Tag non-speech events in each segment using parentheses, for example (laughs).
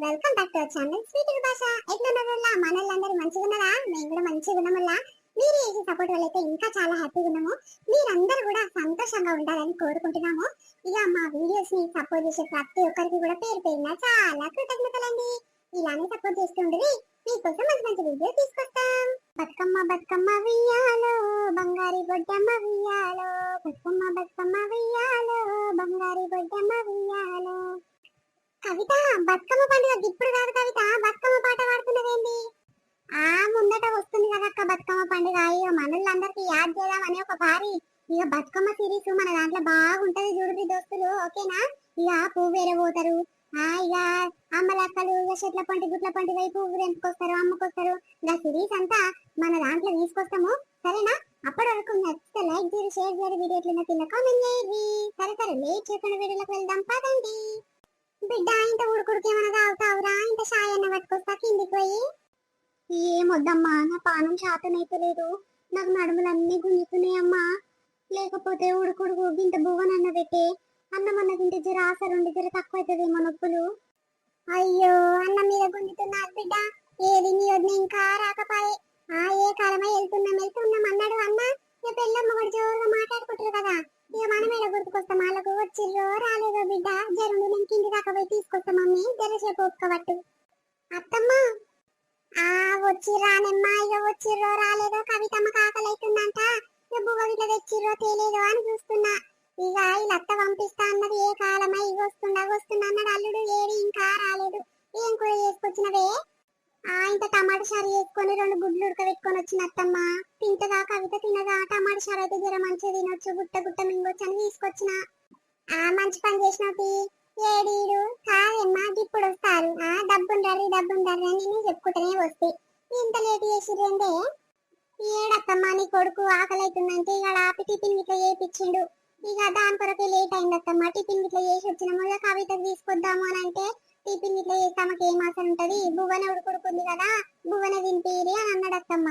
Welcome back to our channel sweet భాష ఎట్లున్నారు మనల్లందరూ మంచిగా ఉన్నారా? మేము కూడా మంచిగా ఉన్నామల్లా? మీరు చేసే సపోర్ట్ వల్ల అయితే ఇంకా చాలా హ్యాపీగా ఉన్నాము. మీరందరూ కూడా సంతోషంగా ఉండాలని కోరుకుంటున్నాము. ఇక మా వీడియోస్ని సపోర్ట్ చేసే ప్రతి ఒక్కరికి కూడా పేరు పేరున చాలా కృతజ్ఞతలండి. ఇలానే సపోర్ట్ చేస్తుండ్రి మీకోసం మంచి మంచి వీడియో తీసుకొస్తాం. బతుకమ్మ బతుకమ్మ వియ్యాలో బంగారి బొడ్డమ్మ వియ్యాలో. బతుకమ్మ బతుకమ్మ వియ్యాలో బంగారి బొడ్డమ్మ వియ్యాలో. కవిత బతుకమ్మ పండుగ ఇప్పుడు కాదు కవిత. బతుకమ్మ పాట పాడుతున్నదేంటి? ఆ ముందట వస్తుంది కదా అక్క బతుకమ్మ పండుగ. ఇక మనల్లందరికీ యాద్ చేద్దామని ఒక భారీ ఇక బతుకమ్మ సిరీస్ మన దాంట్లో బాగుంటది చూడండి దోస్తులు. ఓకేనా? ఇక పువ్వు ఎరబోతారు ఆ ఇక అమ్మలక్కలు ఇక చెట్ల పంటి గుట్ల పంటి వైపు పువ్వు తెంపుకొస్తారు అమ్ముకొస్తారు. ఇక సిరీస్ అంతా మన దాంట్లో తీసుకొస్తాము. సరేనా? అప్పటి వరకు నచ్చితే లైక్ చేయరు షేర్ చేయరు వీడియో ఎట్లయినా కింద కామెంట్ చేయండి. సరే సరే లేట్ చేయకుండా వీడియోలకు వెళ్దాం. పదండి. బిడ్డ ఇంత ఉడుకుడికి ఏమైనా తాగుతావురా? ఇంత షాయ్ అన్న పట్టుకొస్తా కిందికి పోయి. ఏమొద్దమ్మా నా పానం అయిపోలేదు నాకు నడుములన్నీ గుంజుతున్నాయమ్మా లేకపోతే ఉడుకుడుకు గింత బువ్వనన్న పెట్టే అన్నం అన్న తింటే జర ఆసరుండి జర తక్కువ అవుతుందేమో నొప్పులు. అయ్యో అన్న మీద గుంజుతున్నారు బిడ్డ. ఏది నీ వద్ద ఇంకా రాకపాయే. ఆ ఏ కాలమై వెళ్తున్నాం వెళ్తున్నాం అన్నాడు అన్న. ఇక పెళ్ళమ్మ కూడా జోరుగా మాట్లాడుకుంటారు కదా. ఇక మనం ఎలా గుర్తుకొస్తాం వాళ్ళకు వచ్చిర్రో రాలేదో బిడ్డ జరుండు నేను కింది దాకా పోయి తీసుకొస్తా మమ్మీ. జరసేపు ఒప్పుకోబట్టు. అత్తమ్మ! ఆ వచ్చి రానమ్మా ఇక వచ్చిర్రో రాలేదో కవితమ్మ కాకలు అవుతుందంట ఇక బువ్వ ఇట్లా తెచ్చిర్రో తేలేదో అని చూస్తున్నా. ఇక ఇలా అత్త పంపిస్తా అన్నది ఏ కాలమై? ఇక వస్తుండా వస్తుండా అన్నాడు అల్లుడు. ఏడి ఇంకా రాలేదు. ఏం కూర చేసుకొచ్చినవే? ఆ ఇంత టమాటా షారు చేసుకొని రెండు గుడ్లు ఉడకబెట్టుకొని వచ్చిన అత్తమ్మ. తింటదా కవిత తినదా? టమాటా షారు అయితే జర మంచిగా తినొచ్చు. గుట్ట గుట్ట మింగొచ్చు అని తీసుకొచ్చిన. మంచి పని చేసినవి ఏడీడు కాదమ్మా ఇప్పుడు వస్తారు. ఆ డబ్బుండారు డబ్బుండారు అని నేను చెప్పుకుంటూనే వస్తే. ఇంత లేట్ చేసిరండే ఏడక్కమ్మా నీ కొడుకు ఆకలి అవుతుందంటే ఇక ఆపి టిఫిన్ ఇట్లా చేయించిండు ఇక దాని కొరకే లేట్ అయింది అత్తమ్మ టిఫిన్ ఇట్లా చేసి వచ్చినాము ఇక కవితకు తీసుకొద్దాము అని అంటే టిఫిన్ ఇట్లా చేస్తామకి ఏం ఆశ ఉంటది? బువ్వనే ఉడుకుడుకుంది కదా బువ్వనే తినిపిరి అని అన్నాడు అత్తమ్మ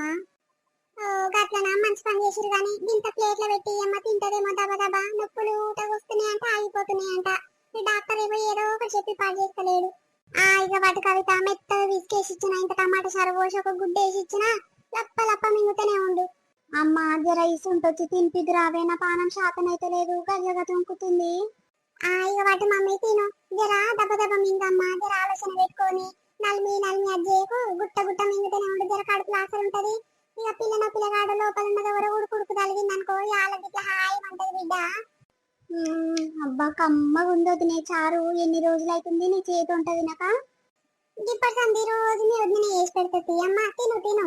గట్లనా? మంచి పని చేసిరు కానీ ఇంత ప్లేట్లో పెట్టి అమ్మ తింటదేమో దబా దబా. నొప్పులు ఊట అంటే ఆగిపోతున్నాయి అంట డాక్టర్ ఏమో ఏదో ఒకటి చెప్పి పాడు చేస్తలేడు. ఆ ఇక వాటి కవిత మెత్తగా విసికేసి ఇచ్చిన ఇంత టమాటా సారు పోసి ఒక గుడ్డ వేసి ఇచ్చిన లప్ప లప్ప మింగుతూనే ఉండు. అమ్మ జర ఇసుంటొచ్చి తినిపిది రావే నా పానం శాతం అయితే లేదు గజగ తుంకుతుంది ఆ ఇక వాటి మమ్మీ తిను. జర దెబ్బ దెబ్బ మింగమ్మ జర ఆలోచన పెట్టుకొని నలిమి నలిమి అజ్జేకు గుట్ట గుట్ట మింగుతూనే ఉండు. జర కడుపులో ఆసరు ఉంటది. ఇక పిల్లన పిల్లగాడు లోపల ఉన్నది ఎవరో తలిగింది అనుకో వాళ్ళకి ఇట్లా హాయి అంటది బిడ్డ. అబ్బా కమ్మగా ఉందో తినే చారు. ఎన్ని రోజులు అవుతుంది నీ చేతి ఉంటది నాక ఇప్పటి సంది రోజు మీ వదిన వేసి పెడుతుంది. అమ్మ తిను తిను.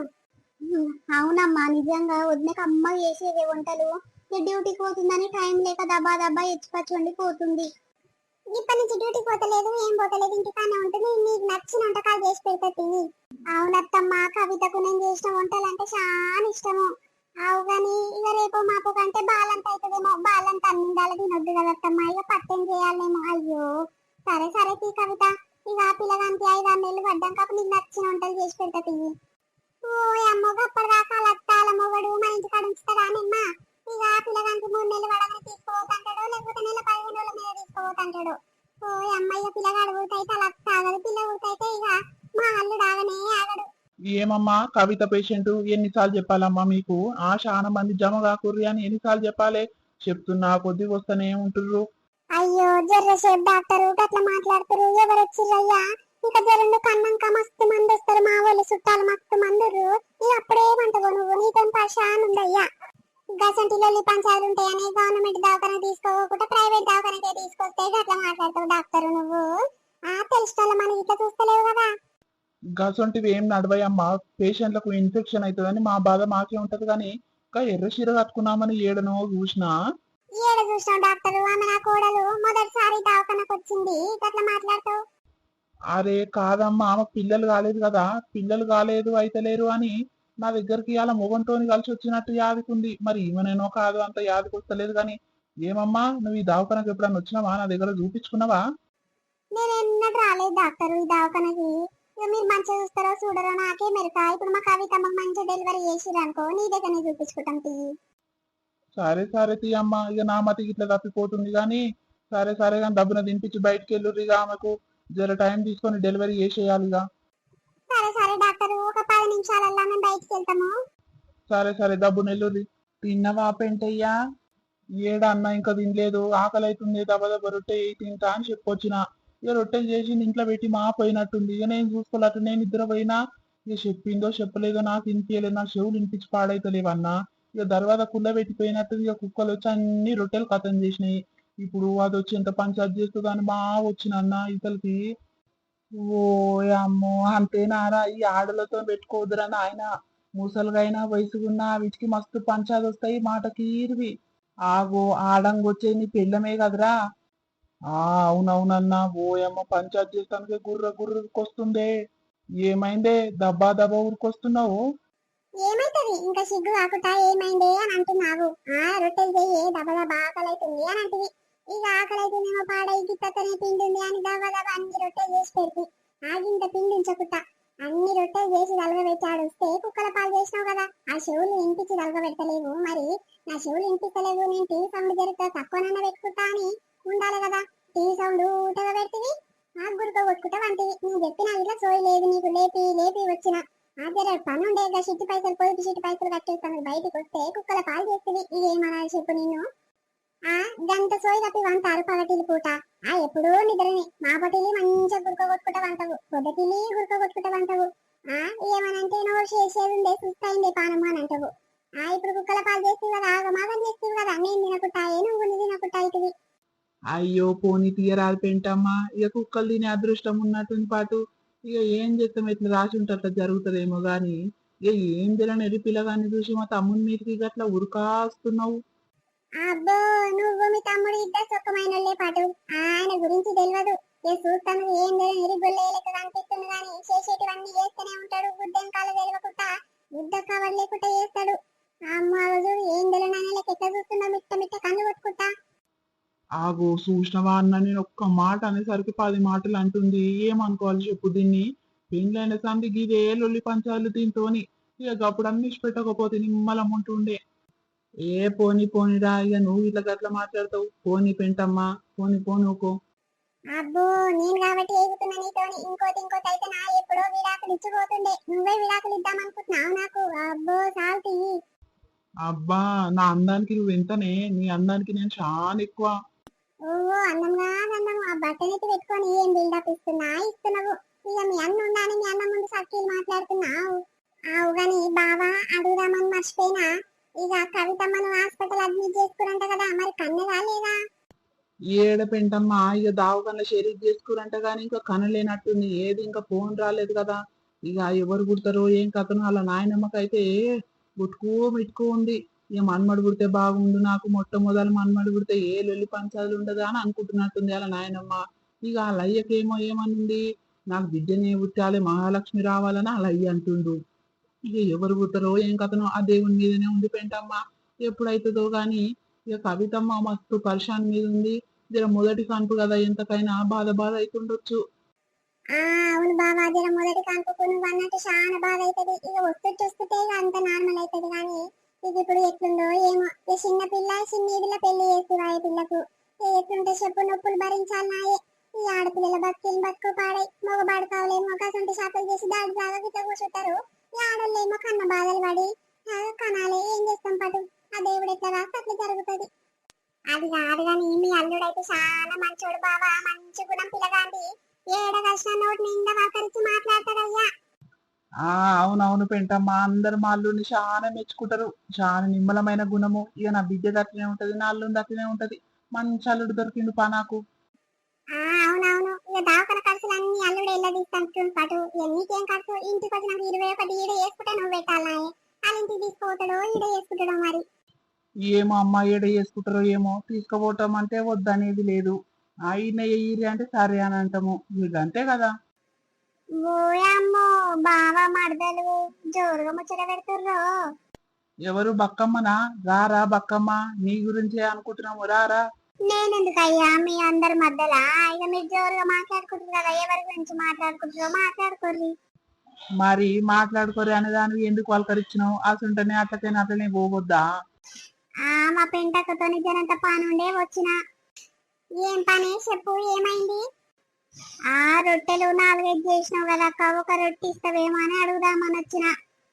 అవునమ్మా నిజంగా వదినకి అమ్మ చేసేది వంటలు. ఈ డ్యూటీకి పోతుందని టైం లేక దబా దబా ఎచ్చిపచ్చి వండి పోతుంది. ఇప్పటి నుంచి డ్యూటీకి పోతలేదు ఏం పోతలేదు ఇంటికానే ఉంటుంది. నీకు నచ్చిన వంటకాలు చేసి పెడుతుంది. కవిత పేషెంట్ ఎన్నిసార్లు చెప్పాలమ్మా మీకు? ఆ చాలా మంది జమ కాకుర్రి అని ఎన్నిసార్లు చెప్పాలి? చెప్తున్నా కొద్ది వస్తూనే ఉంటుర్రు. అయ్యో జర్రసేపు డాక్టర్ అట్లా మాట్లాడుతారు ఎవరు వచ్చిర్రయ్యా ఇంకా జరండు కన్నాక మస్తు మంది వస్తారు మా వాళ్ళు చుట్టాలు మస్తు మందురు ఇక అప్పుడేమంటావు నువ్వు నీతో పరిశాన్ ఉందయ్యా? గసంటిలో పంచాయతీలు ఉంటాయని గవర్నమెంట్ దవాఖాన తీసుకోకుండా ప్రైవేట్ దవాఖానకే తీసుకొస్తే అట్లా మాట్లాడతావు డాక్టర్ నువ్వు. ఆ తెలిసిన మనం ఇట్లా చూస్తలేవు కదా? గసొంటివి ఏం నడవయమ్మా పేషెంట్లకు ఇన్ఫెక్షన్ అవుతుందని మా బాధ మాకే ఉంటది కానీ ఇంకా ఎర్ర చీర కట్టుకున్నామని ఏడనో చూసినా? ఏడ చూసినావు డాక్టర్? ఆమె నా కోడలు మొదటిసారి దవాఖానకు వచ్చింది. గట్లా మాట్లాడతావు? అరే కాదమ్మా ఆమె పిల్లలు కాలేదు కదా. పిల్లలు కాలేదు అయితలేరు అని నా దగ్గరికి అలా మొగంతోని కలిసి వచ్చినట్టు యాదికుంది. మరి ఈమెనేనో కాదు అంత యాదికి వస్తలేదు కానీ ఏమమ్మా నువ్వు ఈ దవాఖానకు ఎప్పుడన్నా వచ్చినావా? నా దగ్గర చూపించుకున్నావా? నేను ఎన్నడూ రాలేదు డాక్టర్ ఈ దవాఖానకి. ఇక మీరు మంచిగా చూస్తారో చూడరో నాకే మెరక. ఇప్పుడు మా కవితమ్మకి మంచిగా డెలివరీ చేసిరు అనుకో నీ దగ్గరనే చూపించుకుంటాం తీ. సరే సరే తీయమ్మా ఇక నా మతికి ఇట్లా తప్పిపోతుంది కానీ సరే సరే కానీ డబ్బున తినిపించి బయటికి వెళ్ళుర్రు ఇక ఆమెకు. జర టైం తీసుకొని డెలివరీ చేసేయాలిగా సరే సరే డాక్టర్ ఒక పది నిమిషాలల్లా మేము బయటికి వెళ్తాము. సరే సరే డబ్బు నెల్లురి తిన్నవా పెంటయ్యా? ఏడా అన్న ఇంకా తినలేదు. ఆకలి అవుతుంది దెబ్బ దెబ్బ రొట్టె తింటా అని చెప్పొచ్చిన. ఇక రొట్టెలు చేసి ఇంట్లో పెట్టి మా పోయినట్టుంది. ఇక నేను చూసుకోలేట నేను నిద్ర పోయినా ఇక చెప్పిందో చెప్పలేదో నాకు వినిపించలేదు నాకు చెవులు వినిపించి పాడైతలేవన్నా ఇక తర్వాత కుల్ల పెట్టిపోయినట్టు ఇక కుక్కలు వచ్చి అన్ని రొట్టెలు కథం చేసినాయి. ఇప్పుడు అది వచ్చి ఎంత పంచాయత్ చేస్తుందో అని మా వచ్చిన అన్న ఇతలకి. ఓ అమ్మో అంతేనారా ఈ ఆడలతో పెట్టుకోవద్దురా ఆయన ముసలుగైనా వయసుకున్నా వీటికి మస్తు పంచాలు వస్తాయి. మాటకి ఇరివి ఆగో ఆడంగొచ్చే నీ పెళ్ళమే కదరా. ఆ అవునవునన్నా ఓయమ్మ పంచాయత్ చేస్తానికి గుర్ర గుర్రకొస్తుందే. ఏమైందే? దబ్బా దబ్బా ఊరికొస్తున్నావు? ఏమైతది ఇంకా సిగ్గు ఆకుతా ఏమైందే అని అంటున్నావు. ఆ రొట్టెలు చెయ్యి దబ్బ ఆకలి అవుతుంది అని అంటివి. ఇక ఆకలి అవుతుందేమో పాడై గిత్తనే పిండుంది అని దబ్బ దబ్బ అన్ని రొట్టెలు చేసి పెడితే. ఆగింత పిండి ఉంచకుండా అన్ని రొట్టెలు చేసి తలగబెట్టాడు. వస్తే కుక్కల పాలు చేసినావు కదా. ఆ చెవులు ఇంటికి తలగబెట్టలేవు మరి నా చెవులు లేవు నేను టీవీ సౌండ్ జరుగుతా తక్కువనన్నా పెట్టుకుంటా అని ఉండాలి కదా. టీవీ సౌండ్ ఊటగా పెడితే నాకు గురుక కొట్టుకుంటా వంటివి. నేను చెప్పిన ఇలా సోయి లేదు నీకు లేపి లేపి వచ్చిన. అదే పని ఉండే ఇక పైసలు పొదుపు చిట్టి పైసలు కట్టేస్తాను. బయటకు వస్తే కుక్కల పాలు చేస్తుంది ఇదేమన్నా చెప్పు నేను ఆ గంట సోయి తప్పి వంటారు పగటిలి పూట. ఆ ఎప్పుడూ నిద్రని. మా పటిలి మంచిగా గురుక కొట్టుకుంటా వంటవు. పొద్దుటిలి గురుక కొట్టుకుంటా వంటవు. ఆ ఏమనంటే నోరు చేసేది ఉండే సుస్తైందే పానమ్మ అని అంటవు. ఆ ఇప్పుడు కుక్కల పాలు చేస్తుంది కదా ఆగమాగం చేస్తుంది కదా. నేను తినకుట్టాయే నువ్వు తినకుంటా ఇటువి. అయ్యో పోనీ తీయరాదు పెంటమ్మా. ఇక కుక్కలు తినే అదృష్టం ఉన్నట్టుంది పాటు. ఇక ఏం చేస్తాం? ఇట్లా రాసి ఉంటే అట్లా జరుగుతుందేమో గాని. ఇక ఏం తెలియని పిల్లగాన్ని చూసి మా తమ్ముని మీదకి గట్లా ఉరికాస్తున్నావు. అబ్బో నువ్వు మీ తమ్ముడు ఇద్దరు సుఖమైన పాటు. ఆయన గురించి తెలియదు ఏ చూస్తాను ఏం తెలియదు ఇరిగొల్లే లెక్క కనిపిస్తుంది కానీ చేసేటివన్నీ చేస్తూనే ఉంటాడు. గుడ్డెం కాలు తెలియకుండా గుడ్డ కవర్ లేకుండా చేస్తాడు. అమ్మ రోజు ఏం తెలియని ఆయన లెక్క ఎట్లా చూస్తున్నా మిట్ట మిట్ట కన్ను కొట్టుకుంటా. ఆగో చూసినవా అన్న నేను ఒక్క మాట అనేసరికి పది మాటలు అంటుంది. ఏమనుకోవాలి చెప్పు దీన్ని? పెండ్లైన సందికి ఇదే లొల్లి పంచాలు దీంతోని ఇక అప్పుడు అన్ని పెట్టకపోతే నిమ్మలం ఉంటుండే. ఏ పోని పోనిరా ఇక నువ్వు ఇట్లా గట్ల మాట్లాడతావు. పోని పెంటమ్మా పోని పోనుకో అబ్బో నేను కాబట్టి ఏగుతున్నా నీతోని. ఇంకోటి ఇంకోటి అయితే నా ఎప్పుడో విడాకులు ఇచ్చిపోతుండే. నువ్వే విడాకులు ఇద్దాం అనుకుంటున్నావు నాకు? అబ్బో సాల్తీ. అబ్బా నా అందానికి నువ్వు ఎంతనే నీ అందానికి నేను చాలా ఎక్కువ. ఓ అందంగా అందము ఆ బట్టనెత్తి పెట్టుకొని ఏం బిల్డప్ ఇస్తున్నా? ఇస్తున్నావు. ఇక మీ అన్న ఉండాలని మీ అన్న ముందు సర్కిల్ మాట్లాడుతున్నావు ఆవు. గాని బావా అడుగుదామని మర్చిపోయినా? ఇక కవితమ్మను హాస్పిటల్ అడ్మిట్ చేసుకురంట కదా మరి కన్నదా లేదా? ఏడ పెంటమ్మా? ఇక దావకన్న షరీఫ్ చేసుకురంట కానీ ఇంకా కనలేనట్టుంది. ఏది ఇంకా ఫోన్ రాలేదు కదా. ఇక ఎవరు గుడతారో ఏం కథను అలా నాయనమ్మకైతే గుట్టుకో మిట్టుకో ఉంది. ఇక మన్మడు పుడితే బాగుండు నాకు మొట్టమొదలు మన్మడు పుడితే ఏ లొల్లి పంచాలు ఉండదా అని అనుకుంటున్నట్టుంది అలా నాయనమ్మ. ఇక ఆ లయ్యకేమో ఏమనుంది? నాకు బిడ్డనే పుట్టాలి మహాలక్ష్మి రావాలని అలా అయ్య అంటుండు. ఇక ఎవరు పుట్టరో ఏం కథనో ఆ దేవుని మీదనే ఉంది పెంటమ్మ. ఎప్పుడైతుందో కానీ ఇక కవితమ్మ మస్తు పరిశాన్ మీద ఉంది. జర మొదటి కాన్పు కదా ఎంతకైనా బాధ బాధ అవుతుండొచ్చు అవును బాబా జర మొదటి కానుకకు నువ్వు అన్నట్టు చాలా బాధ అవుతుంది ఇక వస్తుంటే చూస్తుంటే అంత నార్మల్ అవుతుంది కానీ ఇది ఇప్పుడు ఎట్లుందో ఏమో. ఈ చిన్న పిల్ల చిన్నీడిలో పెళ్ళి చేస్తువా ఈ పిల్లకు. ఎట్లుంటే చెప్పు నొప్పులు భరించాలన్నాయే ఈ ఆడపిల్లల బతుకులు బతుకు పాడై. మగబాడు కావలేమో కసంటి షాపులు చేసి దాడి దాగా గిట్ల కూర్చుంటారు. ఈ ఆడోళ్ళేమో కన్న బాధలు పడి కనాలి ఏం చేస్తాం పటు? ఆ దేవుడు ఎట్లా రాస్తే అట్లా జరుగుతుంది. అది కాదు కానీ మీ అల్లుడైతే చాలా మంచోడు బావా. మంచి గుణం పిల్లగాండి ఏడ కలిసిన నోటి నిండా వాకరించి మాట్లాడతాడయ్యా. ఆ అవునవును పెంటమ్మ అందరు మా అల్లుడిని చాలా మెచ్చుకుంటారు. చాలా నిమ్మలమైన గుణము. ఇక నా బిడ్డ దట్టినే ఉంటది నా అల్లుని దట్టినే ఉంటది. మంచి అల్లుడు దొరికిండు పా నాకు. ఆ అవునవును. ఇక దావకన అల్లుడు ఎల్ల తీసుకుంటుంది పాటు. ఇక నీకేం ఖర్చు? ఇంటికి వచ్చినాక ఇరవై ఒకటి ఈడ వేసుకుంటే నువ్వు పెట్టాలా వాళ్ళ ఇంటికి తీసుకుపోతాడో ఈడ వేసుకుంటాడో మరి? ఏమో అమ్మ ఏడ చేసుకుంటారో ఏమో. తీసుకుపోవటం అంటే వద్దనేది లేదు. ఆయన ఎయ్యిరి అంటే సరే అని అంటాము. ఇక అంతే కదా. ఓయమ్మో బావ మడదలు జోరుగా ముచ్చట పెడుతుర్రో. ఎవరు బక్కమ్మనా? రారా బక్కమ్మ నీ గురించే అనుకుంటున్నాము రారా. నేనెందుకయ్యా? మీ అందరి మధ్యలో? ఇక మీరు జోరుగా మాట్లాడుకుంటారు కదా ఎవరి గురించి మాట్లాడుకుంటారో మాట్లాడుకోర్రి. మరి మాట్లాడుకోరు అనే దానికి ఎందుకు పలకరించినావు అసలుంటేనే అట్లకైనా అట్లనే పోవద్దా ఆ మా పెంటకతో జనంత పని ఉండే వచ్చిన. ఏం పని? చెప్పు ఏమైంది? ఆ రొట్టెలు నాలుగైదు చేసినావు కదా అక్క ఒక రొట్టె ఇస్తావేమో అని అడుగుదామని వచ్చిన.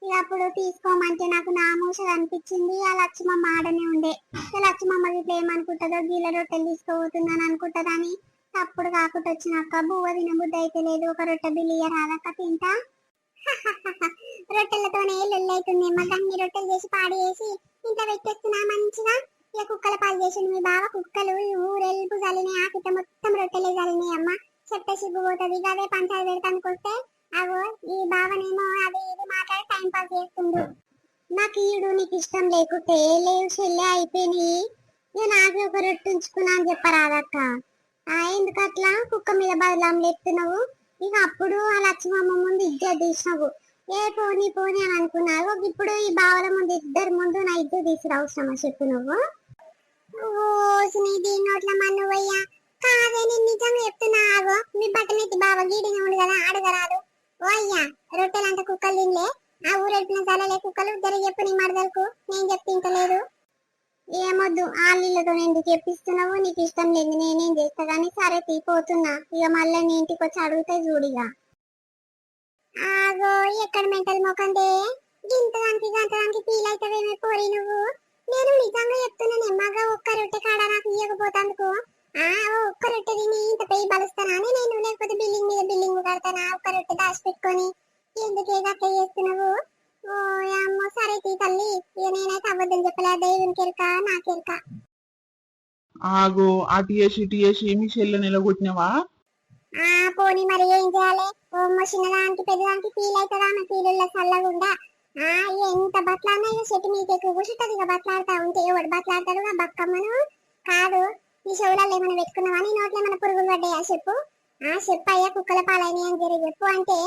ఇక అప్పుడు తీసుకోమంటే నాకు నామూషగా అనిపించింది. ఆ లక్ష్మమ్మ ఆడనే ఉండే. లక్ష్మమ్మ ఇట్లా ఏమనుకుంటుందో గీల రొట్టెలు తీసుకోబోతుందని అనుకుంటుందని అప్పుడు కాకుండా అక్క. బువ్వ తినబుద్ధి అయితే లేదు. ఒక రొట్టె బిల్లియ రాదక్క తింటా? (laughs) రొట్టెలతోనే లొల్లైతుంది అమ్మ అన్ని రొట్టెలు చేసి పాడేసి చేసి ఇంట్లో పెట్టేస్తున్నా మంచిగా? ఇక కుక్కల పాలు చేసిండు మీ బావ. కుక్కలు ఊరెల్పు చల్లినాయి. ఆకిట మొత్తం రొట్టెలే చల్లినాయి అమ్మ. చెత్త సిగ్గు పోతుంది. ఇక అదే పంచాయతీ పెడతానికి వస్తే అగో ఈ బావనేమో అది ఇది మాట్లాడి టైం పాస్ చేస్తుండు. నాకు ఈడు నీకు ఇష్టం లేకుంటే లేవు చెల్లె అయిపోయినాయి. ఇక నాకు ఒక రొట్టె ఉంచుకున్నా అని చెప్పరాదక్క. ఎందుకు అట్లా? కుక్క మీద బదలాం లేపుతున్నావు. ఇక అప్పుడు ఆ లక్ష్మమ్మ ముందు ఇద్దరు తీసినావు. ఏ పోనీ పోనీ అని అనుకున్నావు ఇప్పుడు ఈ బావల ముందు ఇద్దరు ముందు నా ఇద్దరు తీసుకురా అవసరమా చెప్పు నువ్వు? ఓ నీ నోట్ల మన్నువయ్యా కాదే నేను నిజంగా చెప్తున్నా ఆగో. మీ బట్టనెత్తి బాబా గీడిగా ఉండు కదా అడగరాదు ఓ అయ్యా రొట్టెలంట కుక్కలు తినలే. ఆ ఊరెట్టిన సరేలే కుక్కలు ఇద్దరు చెప్పు నీ మరదలకు నేను చెప్పించలేదు ఏమొద్దు ఆళ్ళతో ఎందుకు చెప్పిస్తున్నావు? నీకు ఇష్టం లేదు నేనేం చేస్తా? కానీ సరే తీపోతున్నా ఇక మళ్ళీ నీ ఇంటికి వచ్చి అడిగితే చూడిగా ఆగో ఎక్కడ మెంటల్ మొకందే గింతదానికి గంతదానికి ఫీల్ అవుతావేమే పోరి నువ్వు. నేను నిజంగా చెప్తున్నాను ఎమ్మగా ఒక్క రొట్టె కాడ నాకు ఇవ్వకపోతాందుకు ఆ ఒక్క రొట్టె తిని ఇంత పెయి బలుస్తానా నేను లేకపోతే బిల్డింగ్ మీద బిల్డింగ్ కడతానా ఒక్క రొట్టె దాచిపెట్టుకొని ఎందుకే అట్లా చేస్తున్నావు? ఓ అమ్మో సరే తీ తల్లి ఇక నేనైతే అబద్ధం చెప్పలే దేవునికి ఎరుక నాకెరుక ఆగో అటు చేసి ఇటు చేసి మీ చెల్లె నిలగొట్టినవా ఆ పోనీ మరి ఏం చేయాలి? ఓ చిన్నదానికి పెద్దదానికి ఫీల్ అవుతుందా? నా ఫీలుల్లో చల్లగుండా? ఆ ఎంత బట్లాడినా ఇక చెట్టు మీకు ఎక్కువ కూర్చుంటది ఇక బట్లాడుతా ఉంటే ఎవడు బట్లాడతాడు బక్కమ్మను? కాదు ఈ చెవులలో ఏమైనా పెట్టుకున్నావా? నీ నోట్లో ఏమైనా పురుగులు పడ్డాయా? చెప్పు. ఆ చెప్పు అయ్యా కుక్కల పాలైన అని జరిగి? చెప్పు అంటే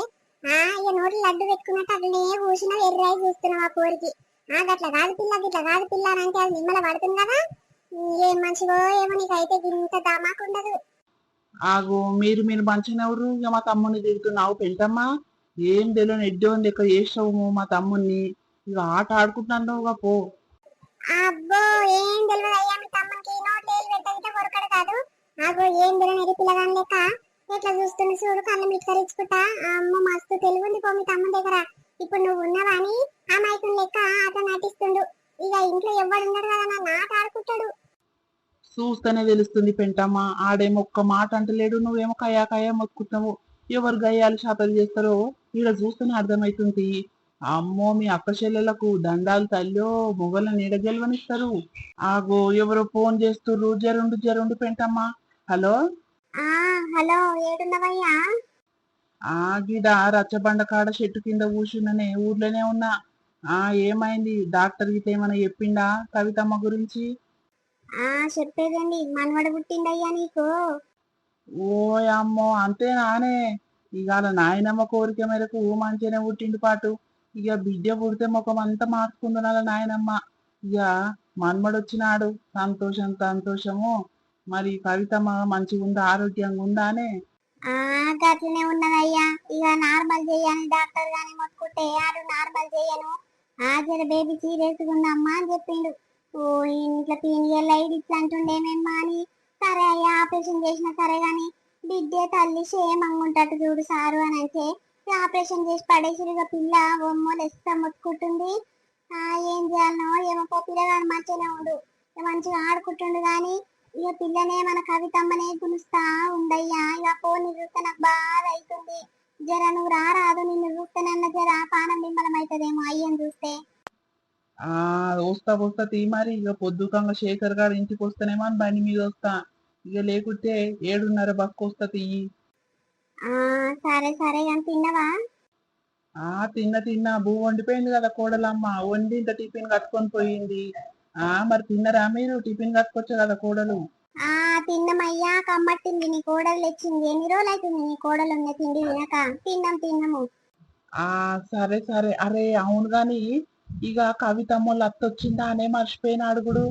ఆ ఇక నోట్లు లడ్డు పెట్టుకున్నట్టు అట్లనే కూర్చున్న ఎర్రాయి చూస్తున్నావు ఆ కోరికి ఆ గట్ల కాదు పిల్ల గిట్ల కాదు పిల్ల అని అంటే అది నిమ్మల పడుతుంది కదా? ఏం మంచివో ఏమో నీకైతే ఇంత దమాకుండదు ఆగు మీరు మీరు మంచినెవరు ఇక మా తమ్ముని తిడుతున్నావు పెళ్ళమ్మా ఏం తెలియని ఎడ్డో ఇక్కడ చేసావు మా తమ్ముని ఇక ఆట ఆడుకుంటున్నావు పో. అబ్బో ఏం తెలియదు అయ్యా మీ తమ్మునికి నోట్లో ఏలు కొరకడు కాదు. అబ్బో ఏం తెలియదు పిల్లగాని లెక్క. ఎట్లా చూస్తున్న చూడు కళ్ళు మిట్కరించుకుంటా. అమ్మ మస్తు తెలివి ఉంది పో మీ తమ్ముని దగ్గర. ఇప్పుడు నువ్వు ఉన్నావని ఆ మైకుని లెక్క అతను నటిస్తుండు. ఇక ఇంట్లో ఎవడు ఉన్నాడు కదా నా నాట ఆడుకుంటాడు. చూస్తేనే తెలుస్తుంది పెంటమ్మ ఆడేమో ఒక్క మాట అంటలేడు నువ్వేమో కయా కయా మొత్తుకుంటావు ఎవరు గయ్యాలు చేపలు చేస్తారో ఈడ చూస్తేనే అర్థమవుతుంది. అమ్మో మీ అక్క చెల్లెలకు దండాలు తల్లో మొగల నీడ గెలవనిస్తారు ఆగో ఎవరో ఫోన్ చేస్తుర్రు. జరుండు జరుండు పెంటమ్మ. హలో? హలో ఏడున్నవయ్యా? ఆ గిడ రచ్చబండ కాడ చెట్టు కింద కూర్చున్ననే ఊర్లోనే ఉన్నా. ఆ ఏమైంది? డాక్టర్ గిట్ల ఏమైనా చెప్పిండా కవితమ్మ గురించి? ఆ చెప్పేదండి. మనవడు పుట్టిండయ్యా నీకు? ఓ అమ్మో అంతే నానే ఇవాళ నాయనమ్మ కోరిక మేరకు మంచిగానే పుట్టిండు పాటు. ఇక బిడ్డ పుడితే ముఖం అంతా మార్చుకుంటున్నా నాయనమ్మ. ఇక మన్మడు వచ్చినాడు సంతోషం సంతోషము. మరి కవితమ్మ మంచిగా ఉందా ఆరోగ్యంగా ఉందానే ఆ గట్లనే ఉన్నదయ్యా. ఇక నార్మల్ చేయాలి డాక్టర్ గాని మొత్తుకుంటే ఆడు నార్మల్ చేయను ఆ బేబీ సీరియస్ ఉందమ్మా అని చెప్పిండు ఓ ఇంట్లో పీనియల్ లైట్ ఇట్లా అంటుండేమేమ్మా అని. సరే అయ్యా ఆపరేషన్ చేసినా సరే గాని బిడ్డే తల్లి క్షేమంగా ఉంటట్టు చూడు సారు అని అంటే ఆపరేషన్ చేసి పడేసి ఇక పిల్ల బొమ్మలు లెస్త మొత్తుకుంటుంది. ఆ ఏం చేయాలనో ఏమో పో పిల్లగాడు మంచిగానే ఉండు. ఇక మంచిగా ఆడుకుంటుండు గాని ఇక పిల్లనే మన కవితమ్మనే గులుస్తా ఉందయ్యా. ఇక పోనీ చూస్తే నాకు బాధ అవుతుంది జర నువ్వు రారాదు నిన్ను చూస్తేనన్న జర పానం బిమ్మలం అవుతుందేమో అయ్యని చూస్తే. ఆ వస్తా వస్తా తీ మరి. ఇక పొద్దుకంగా శేఖర్ గారు ఇంటికి వస్తానేమో అని బండి మీద వస్తా. ఇక లేకుంటే ఏడున్నర బస్కు వస్తా తీయి సరే సరే కానీ తిన్నవా? ఆ తిన్న తిన్నా. బూ వండిపోయింది కదా కోడలమ్మ. వండి ఇంత టిఫిన్ కట్టుకొని పోయింది. ఆ మరి తిన్నరా మీరు? టిఫిన్ కట్టుకోవచ్చు కదా కోడలు? ఆ తిన్నమయ్యా. కమ్మట్టింది నీ కోడలు తెచ్చింది. ఎన్ని రోజులు అవుతుంది నీ కోడలు ఉన్న తిండి తినక? తిన్నాం తిన్నాము. ఆ సరే సరే. అరే అవును గాని ఇక కవితమ్మోళ్ళు అత్త వచ్చిందా అనే మర్చిపోయిన అడుగుడు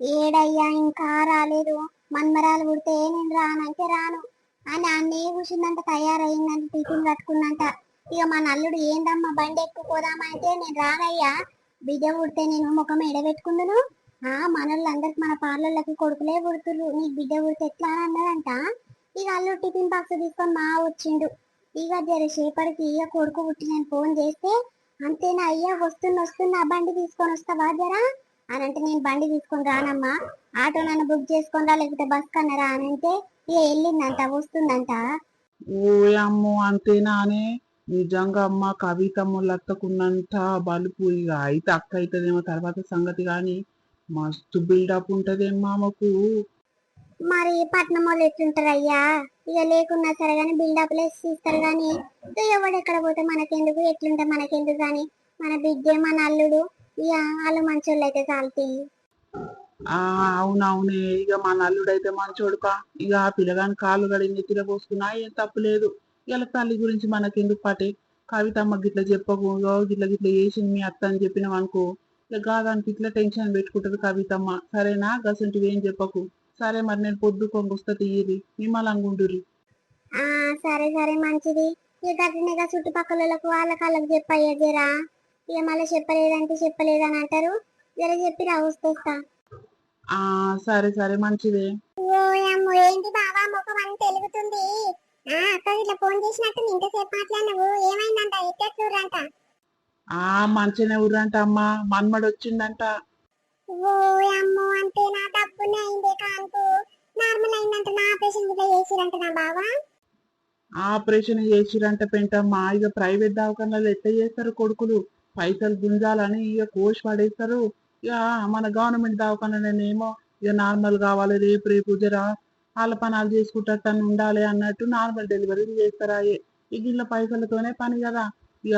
ఏడయ్యా ఇంకా రాలేదు. మన్మరాలు పుడితే నేను రానంటే రాను. అని అన్నే కూర్చుందంట తయారయ్యిందంట టిఫిన్ కట్టుకున్నంట ఇక మా నల్లుడు ఏందమ్మా బండి ఎక్కుపోదామా అయితే నేను రానయ్యా. బిడ్డ పుడితే నేను ముఖం ఎడబెట్టుకుందును ఆ మనోళ్ళందరికి మన పార్లర్లకి కొడుకులే పుడుతుర్రు. నీకు బిడ్డ పుడితే ఎట్లా అని అన్నదంట ఇక అల్లుడు టిఫిన్ బాక్స్ తీసుకొని మా వచ్చిండు. ఇక జరసేపటికి ఇక కొడుకు పుట్టి నేను ఫోన్ చేస్తే అంతేనా అయ్యా వస్తున్న వస్తున్నా బండి తీసుకొని వస్తావా జరా? అని అంటే నేను బండి తీసుకొని రానమ్మా. ఆటో నన్ను బుక్ చేసుకొని రా లేకపోతే బస్ కన్నరా అని అంటే ఇక వెళ్ళిందంట వస్తుందంట? ఓ అమ్మో అంతేనానే. నిజంగా అమ్మ కవితమ్మ లత్తకున్నంత బలుపు. ఇక అయితే అక్క అవుతుందేమో తర్వాత సంగతి కానీ మస్తు బిల్డప్ ఉంటదేమో ఆమెకు. మరి పట్నం వాళ్ళు ఎట్లుంటారు అయ్యా ఇక లేకున్నా సరే కానీ బిల్డప్ లెస్ ఇస్తారు కానీ ఎవడు ఎక్కడ పోతే మనకెందుకు ఎట్లుంటే మనకెందుకు కానీ మన బిడ్డే మన అల్లుడు ఇక వాళ్ళు మంచోళ్ళు అయితే చాలుతాయి ఆ అవునవునే ఇక మా నల్లుడైతే మంచోడుపా ఇక ఆ పిల్లగాని కాళ్ళు గడి నెత్తిన పోసుకున్నా ఏం తప్పులేదు ఇలా తల్లి గురించి మనకెందుకు పాటే? కవితమ్మ గిట్ల చెప్పకు గిట్ల గిట్ల చేసింది మీ అత్త అని చెప్పినాం అనుకో. ఇక గాదానికి ఇట్లా టెన్షన్ పెట్టుకుంటది కవితమ్మ. సరేనా? గసంటివి ఏం చెప్పకు. సరే మరి నేను పొద్దు కొంగొస్తా తీయరి నిమ్మలంగుండురి ఆ సరే సరే మంచిది. ఇక గట్లనేగా చుట్టుపక్కల వాళ్ళ కాళ్ళకి చెప్పయ్యా జరా. ఇక మళ్ళీ చెప్పలేదంటే చెప్పలేదని అంటారు. జర చెప్పి రా వస్తొస్తా ఆ సరే సరే మంచిదే. ఏంటి బావా ముఖం అని తెలుగుతుంది ఆ అక్క ఇట్లా ఫోన్ చేసినట్టు ఇంతసేపు మాట్లాడినవు. ఏమైందంట? ఎట్టెట్లురంట ఆ మంచిగానే ఊరంట అమ్మా. మన్మడు వచ్చిండంట. ఓ అమ్మో అంతే నా డబ్బునే అయిందే కాంతు నార్మల్ అయిందంట నా ఆపరేషన్ ఇట్లా చేసిరంట నా బావా? ఆపరేషన్ చేసిరంట పెంటమ్మా. ఇక ప్రైవేట్ దవాఖానాలు ఎట్లా చేస్తారు కొడుకులు? పైసలు గుంజాలని ఇక కోసి పడేస్తారు. ఇక మన గవర్నమెంట్ దవాఖానలోనేమో ఇక నార్మల్ కావాలి రేపు రేపు జరా వాళ్ళ పనాలు చేసుకుంటట్టు ఉండాలి అన్నట్టు నార్మల్ డెలివరీ చేస్తారా? ఇక ఇళ్ళ పైసలతోనే పని కదా. ఇక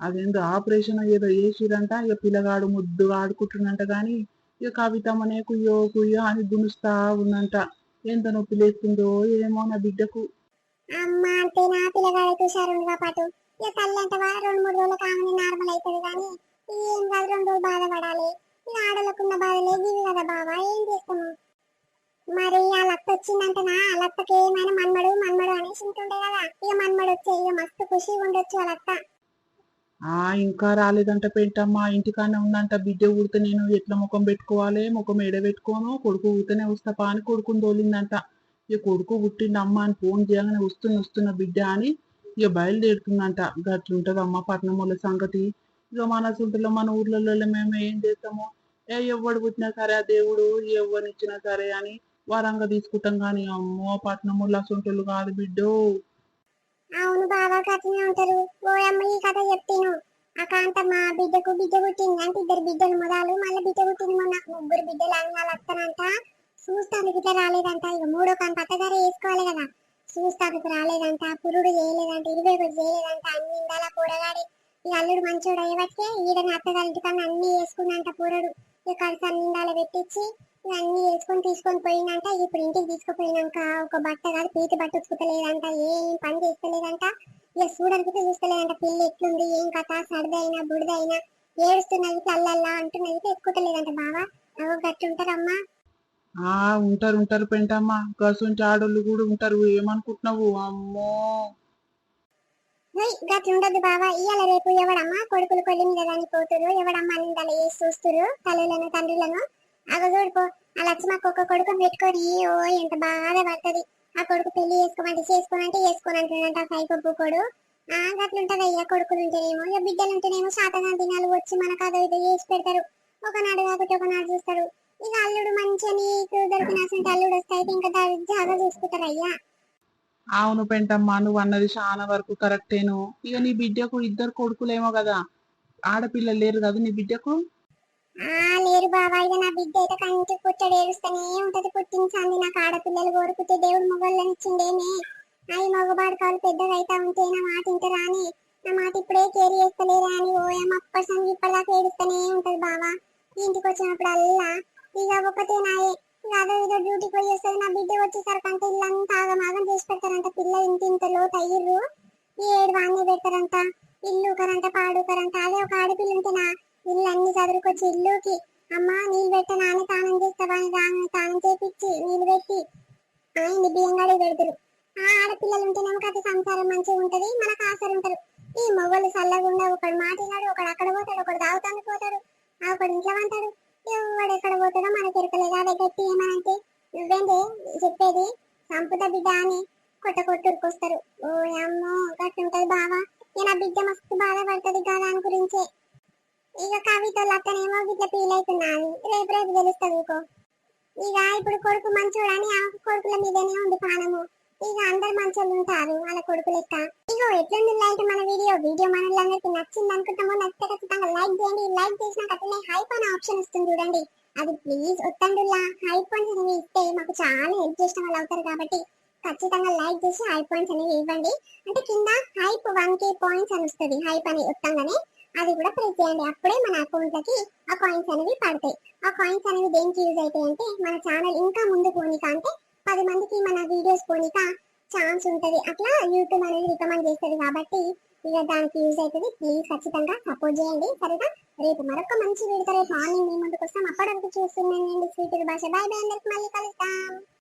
అదేందో ఆపరేషన్ ఏదో చేసిరంట ఇక పిల్లగాడు ముద్దుగా ఆడుకుంటున్నంట గాని ఇక కవితమ్మనే కుయ్యో కుయ్యో అని గుణుస్తా ఉందంట ఎంత నొప్పి లేస్తుందో ఏమో నా బిడ్డకు. అమ్మ అంతే నా పిల్లగాడైతే పాటు ఇక తల్లి అంటవా రెండు మూడు రోజులు కామని నార్మల్ అవుతుంది కానీ ఏం కాదు రెండు రోజులు బాధపడాలి. ఈ ఆడలకున్న బాధలే ఇవి కదా బావా ఏం చేస్తాము? మరి ఆ లత్త వచ్చిందంటనా? ఆ లత్తకి ఏమైనా మన్మడు మన్మడు అనేసి ఉంటుండే కదా. ఇక మన్మడు వచ్చే ఇక మస్తు ఖుషిగా ఉండొచ్చు ఆ లత్త ఆ ఇంకా రాలేదంట పెంటమ్మా. ఇంటికానే ఉందంట బిడ్డ ఊడితే నేను ఎట్లా ముఖం పెట్టుకోవాలి? ముఖం ఎడబెట్టుకోను కొడుకు ఊరితేనే వస్తాపా అని కొడుకుని తోలిందంట. ఇక కొడుకు పుట్టిండు అని ఫోన్ చేయగానే వస్తున్న వస్తున్న బిడ్డ అని ఇక బయలుదేరుతుందంట. గట్లుంటదమ్మా పట్నం వాళ్ళ సంగతి. ఇక మన సొంతలో మన ఊర్లలో మేము ఏం చేస్తాము ఏ ఎవడు పుట్టినా సరే ఆ దేవుడు ఎవరినిచ్చినా సరే అని వరంగా తీసుకుంటాం కానీ అమ్మో పట్నం వాళ్ళ సొంతలు కాదు బిడ్డు. అవును బాగా కట్టిన ఉంటారు ఓ అమ్మ ఈ కథ చెప్తాను అకాంత మా బిడ్డకు బిడ్డ పుట్టింది అంటే ఇద్దరు బిడ్డలు మొదలు మళ్ళీ బిడ్డ పుట్టింది మొన్న ముగ్గురు బిడ్డలు అని వాళ్ళు వస్తానంట చూస్తాను బిడ్డ రాలేదంట. ఇక మూడో కాంత అత్తగారే వేసుకోవాలి కదా. చూస్తాను రాలేదంట. పురుడు చేయలేదంట ఇరవై ఒకటి చేయలేదంట అన్ని ఇందాల కూరగాడి ఈ అల్లుడు మంచోడు అయ్యేవట్టే ఈడని అత్తగారి ఇంటికన్నా అన్ని వేసుకుందంట పూరడు. ఇక కలిసి అన్ని పెట్టించి ఇక అన్ని వేసుకొని తీసుకొని పోయిందంట. ఇప్పుడు ఇంటికి తీసుకుపోయినాక ఒక బట్ట కాదు పీతి బట్ట ఉతుకుతలేదంట. ఏం పని చేస్తలేదంట. ఇక చూడడానికి చూస్తలేదంట. పిల్ల ఎట్లుంది ఏం కథ? సర్దైనా బుడిదైనా. ఏడుస్తున్నది అల్లల్లా అంటున్నది ఎక్కుతలేదంట బావా. అవో గట్టి ఉంటారమ్మా. ఆ ఉంటారు ఉంటారు పెంటమ్మ. గసుంటి ఆడోళ్ళు కూడా ఉంటారు. ఏమనుకుంటున్నావు? అమ్మో! హేయ్, ఉండదు బావా. ఇవాళ రేపు ఎవడమ్మా కొడుకులు కొల్లి మీద దాన్ని పోతురు ఎవడమ్మా నిందలు వేసి చూస్తురు తల్లులను తండ్రులను? అగ చూడుకో ఆ లక్ష్మకు ఒక కొడుకు పెట్టుకొని ఓ ఎంత బాధ పడుతుంది. ఆ కొడుకు పెళ్ళి చేసుకోమంటే చేసుకోనంటే చేసుకోనంటున్నంట సైకో కొడు. ఆ గట్లుంటది అయ్యా కొడుకులు ఉంటేనేమో ఇక బిడ్డలు ఉంటేనేమో శాతగా దినాలు వచ్చి మనకు అదో ఇదో చేసి పెడతారు. ఒకనాడు కాకపోతే ఒకనాడు చూస్తారు. ఇక అల్లుడు మంచిగా నీకు దొరికిన అల్లుడు వస్తాయి ఇంకా దా- జాగా చూసుకుంటారు అయ్యా? అవును పెంటమ్మా నువ్వు అన్నది చాలా వరకు కరెక్టేను. ఇక నీ బిడ్డకు ఇద్దరు కొడుకులేమో కదా ఆడపిల్లలు లేరు కదా నీ బిడ్డకు? ఆ లేరు బాబా ఇక నా బిడ్డ అయితే కంటి పుట్టడు ఏడుస్తూనే ఉంటది పుట్టించండి నాకు ఆడపిల్లలు కోరుకుంటే దేవుడు మొగళ్ళని ఇచ్చిండేనే. అవి మగబాడు కాలు పెద్దగా అయితే ఉంటే నా మాట ఇంత రాని నా మాట ఇప్పుడే కేర్ చేస్తలేరా అని ఓ అప్పటి సంగతి ఇప్పటిదాకా ఏడుస్తూనే ఉంటది బావా. ఇంటికి వచ్చినప్పుడు అల్లా ఇక ఒకటే నాయే అదో ఏదో డ్యూటీకి పోయి వస్తుంది నా బిడ్డ వచ్చేసరికి అంటే ఇల్లంతా ఆగమాగం చేసి పెడతారంట. పిల్లలు ఇంత ఇంత లోతు అయ్యిర్రు. ఈ ఏడు వాన్నే పెడతారంట. ఇల్లు కరంట పాడు కరంట అదే ఒక ఆడపిల్ల ఉంటేనా ఇల్లు అన్ని చదువుకొచ్చి ఇల్లుకి అమ్మా నీళ్ళు పెట్ట నాన్న తానం చేస్తావా అని రాని తానం చేపించి నీళ్ళు పెట్టి ఆయన బియ్యం కడిగి పెడతారు. ఆ ఆడపిల్లలు ఉంటేనేమో కథ సంసారం మంచిగా ఉంటది మనకు ఆసరు ఉంటారు ఈ మొగలు చల్లగుండా ఒకడు మాటినాడు ఒకడు అక్కడ పోతాడు ఒకడు తాగుతానికి పోతాడు ఆ ఒకడు ఇంట్లో అంటాడు ఎవడు ఎక్కడ పోతాడో మనకి ఎరకలేదు అదే గట్టి ఏమనంటే నువ్వేంటి చెప్పేది సంపుత బిడ్డ అని కొట్ట కొట్టు ఉరికొస్తారు ఓ అమ్మో గట్టుంటది బావా నేను ఆ బిడ్డ మస్తు బాధపడుతుంది కదా దాని గురించే ఇక కవితలు అక్కనేమో ఇట్లా ఫీల్ అవుతున్నాను రేపు రేపు తెలుస్తుంది ఇంకో ఇక ఇప్పుడు కొడుకు మంచోడని ఆ కొడుకుల మీదనే ఉంది పానము ఇక అందరు మంచోళ్ళు ఉంటారు వాళ్ళ కొడుకు లెక్క ఇగో ఎట్లుంది లైట్ మన వీడియో వీడియో మన వాళ్ళందరికీ నచ్చింది అనుకుంటామో నచ్చితే ఖచ్చితంగా లైక్ చేయండి. లైక్ చేసిన అతనే హైప్ అనే ఆప్షన్ వస్తుంది చూడండి. అది ప్లీజ్ ఒత్తండులా హైప్ పాయింట్స్ అనేవి ఇస్తే మాకు చాలా హెల్ప్ చేసిన వాళ్ళు అవుతారు కాబట్టి ఖచ్చితంగా లైక్ చేసి హైప్ పాయింట్స్ అనేవి ఇవ్వండి. అంటే కింద హైప్ వన్ కే పాయింట్స్ అని వస్తుంది. హైప్ అని వస్తాగానే అది కూడా ప్రెస్ చేయండి. అప్పుడే మన అకౌంట్లకి ఆ కాయిన్స్ అనేవి పడతాయి. ఆ కాయిన్స్ అనేవి దేనికి యూజ్ అవుతాయి అంటే మన ఛానల్ ఇంకా ముందు పోనీక అంటే పది మందికి మన వీడియోస్ పోనీక ఛాన్స్ ఉంటది. అట్లా యూట్యూబ్ అనేది రికమెండ్ చేస్తుంది కాబట్టి ఇక దానికి యూజ్ అవుతుంది. ప్లీజ్ ఖచ్చితంగా సపోర్ట్ చేయండి. సరేనా? రేపు మరొక మంచి వీడితో రేపు మార్నింగ్ మీ ముందుకు వస్తాం. అప్పటివరకు చూస్తున్నానండి స్వీట్ భాష. బాయ్ బాయ్ అందరికి మళ్ళీ కలుస్తాం